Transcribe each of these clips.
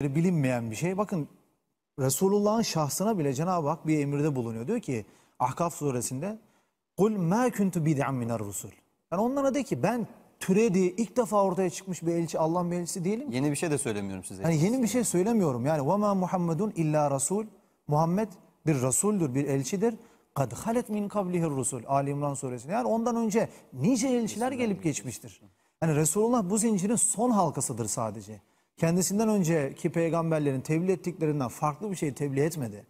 bilinmeyen bir şey. Bakın Resulullah'ın şahsına bile Cenab-ı Hak bir emirde bulunuyor. Diyor ki Ahkaf suresinde Kul ma kuntu bid'an minar rusul. Yani onlara de ki ben türedi ilk defa ortaya çıkmış bir elçi Allah'ın bir elçisi değilim. Yeni bir şey de söylemiyorum size. Yani yeni bir şey söylemiyorum. Yani ve ma Muhammedun illa rasul. Muhammed bir rasuldür, bir elçidir. Kad halet min kablihir rusul. Ali İmran suresinde. Yani ondan önce nice elçiler gelip geçmiştir. Yani Resulullah bu zincirin son halkasıdır sadece. Kendisinden önceki peygamberlerin tebliğ ettiklerinden farklı bir şey tebliğ etmedi.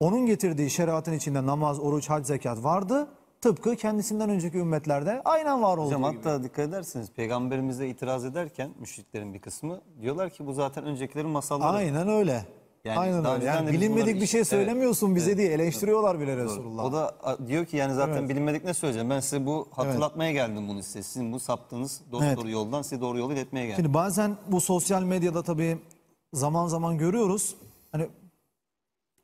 Onun getirdiği şeriatın içinde namaz, oruç, hac, zekat vardı. Tıpkı kendisinden önceki ümmetlerde aynen var olduğu Hocam gibi. hatta dikkat ederseniz peygamberimize itiraz ederken müşriklerin bir kısmı diyorlar ki bu zaten öncekilerin masalları. Aynen öyle. Yani Aynen daha öyle. Yani bilinmedik bir şey söylemiyorsun bize diye eleştiriyorlar bile Resulullah. O da diyor ki yani zaten Evet. bilinmedik ne söyleyeceğim. Ben size bu hatırlatmaya geldim bunu size. Sizin bu saptığınız dost Evet. doğru yoldan size doğru yolu iletmeye geldim. Şimdi bazen bu sosyal medyada tabii zaman zaman görüyoruz. Hani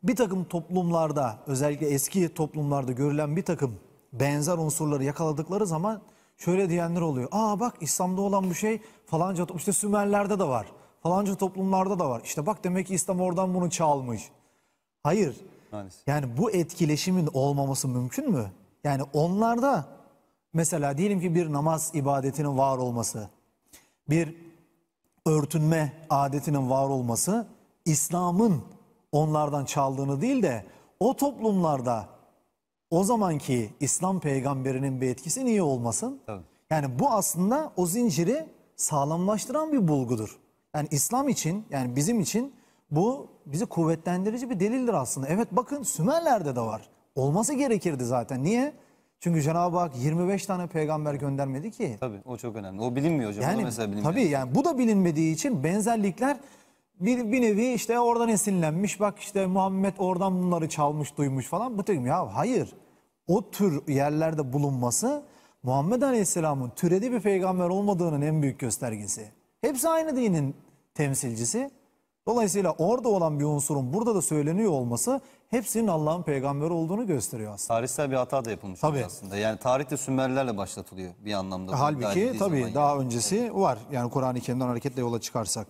bir takım toplumlarda özellikle eski toplumlarda görülen bir takım benzer unsurları yakaladıkları zaman şöyle diyenler oluyor. Aa bak İslam'da olan bu şey falanca to- işte Sümerler'de de var. Falanca toplumlarda da var. İşte bak demek ki İslam oradan bunu çalmış. Hayır. Maalesef. Yani bu etkileşimin olmaması mümkün mü? Yani onlarda mesela diyelim ki bir namaz ibadetinin var olması, bir örtünme adetinin var olması İslam'ın onlardan çaldığını değil de o toplumlarda o zamanki İslam peygamberinin bir etkisi niye olmasın? Tabii. Yani bu aslında o zinciri sağlamlaştıran bir bulgudur. Yani İslam için yani bizim için bu bizi kuvvetlendirici bir delildir aslında. Evet bakın Sümerler'de de var. Olması gerekirdi zaten. Niye? Çünkü Cenab-ı Hak 25 tane peygamber göndermedi ki. Tabii o çok önemli. O bilinmiyor hocam. o da Yani mesela bilinmiyor. tabii yani bu da bilinmediği için benzerlikler bir, bir nevi işte oradan esinlenmiş. Bak işte Muhammed oradan bunları çalmış duymuş falan. Bu tür ya hayır. O tür yerlerde bulunması Muhammed Aleyhisselam'ın türedi bir peygamber olmadığının en büyük göstergesi. Hepsi aynı dinin temsilcisi. Dolayısıyla orada olan bir unsurun burada da söyleniyor olması hepsinin Allah'ın peygamberi olduğunu gösteriyor aslında. Tarihsel bir hata da yapılmış Tabii. aslında. Yani tarihte Sümerlerle başlatılıyor bir anlamda. Halbuki tabii daha yani. öncesi var. Yani Kur'an-ı Kerim'den hareketle yola çıkarsak.